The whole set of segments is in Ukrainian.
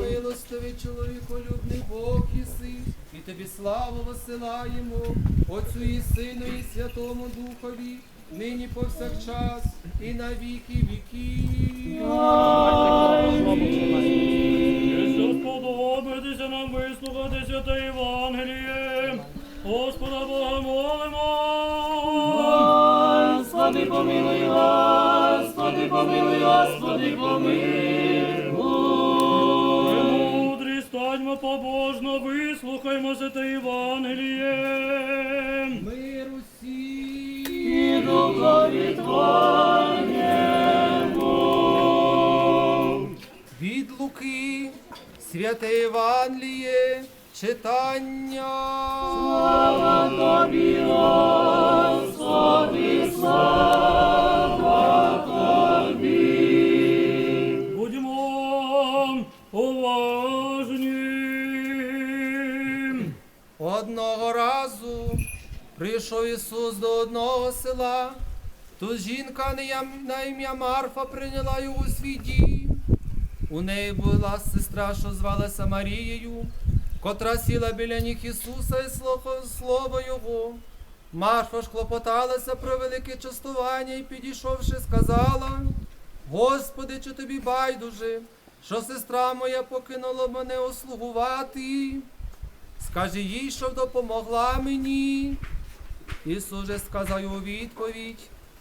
Милостивий чоловіколюбний Бог єси, і тобі славу висилаємо, Отцю і Сину, і Святому Духові, нині повсякчас, і на віки віків. Якщо сподобаєтеся нам вислухати святе Євангеліє, Господа Бога молимо. Господи, помилуй, Господи, помилуй, Господи, помилуй. Премудрі, побожно, вислухаймо святе Євангеліє. Мир усі. І духові Твоєму. Від Луки, святе Євангеліє, читання. Слава Тобі, Одного разу прийшов Ісус до одного села. Тут жінка на ім'я Марфа прийняла його у свій дім. У неї була сестра, що звалася Марією, котра сіла біля ніг Ісуса і слухала слово Його. Марфа ж клопоталася про велике частування і, підійшовши, сказала: Господи, чи тобі байдуже, що сестра моя покинула мене услугувати? Скажи їй, щоб допомогла мені. Ісус же сказав у відповідь: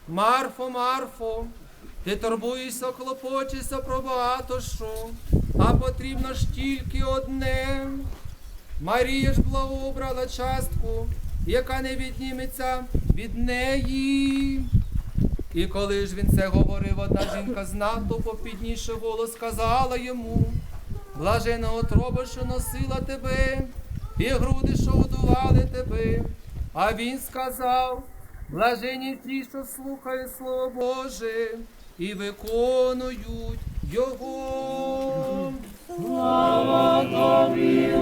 Марфо, Марфо, ти турбуєшся, клопочешся про багато що, а потрібно ж тільки одне. Марія ж благообрала частку, яка не відніметься від неї. І коли ж він це говорив, одна жінка з натовпу, піднісши голос, сказала йому, блажена отроба, що носила тебе, і груди, що годували тебе. А він сказав, блажені ті, що слухають Слово Боже, і виконують його. Слава Тобі,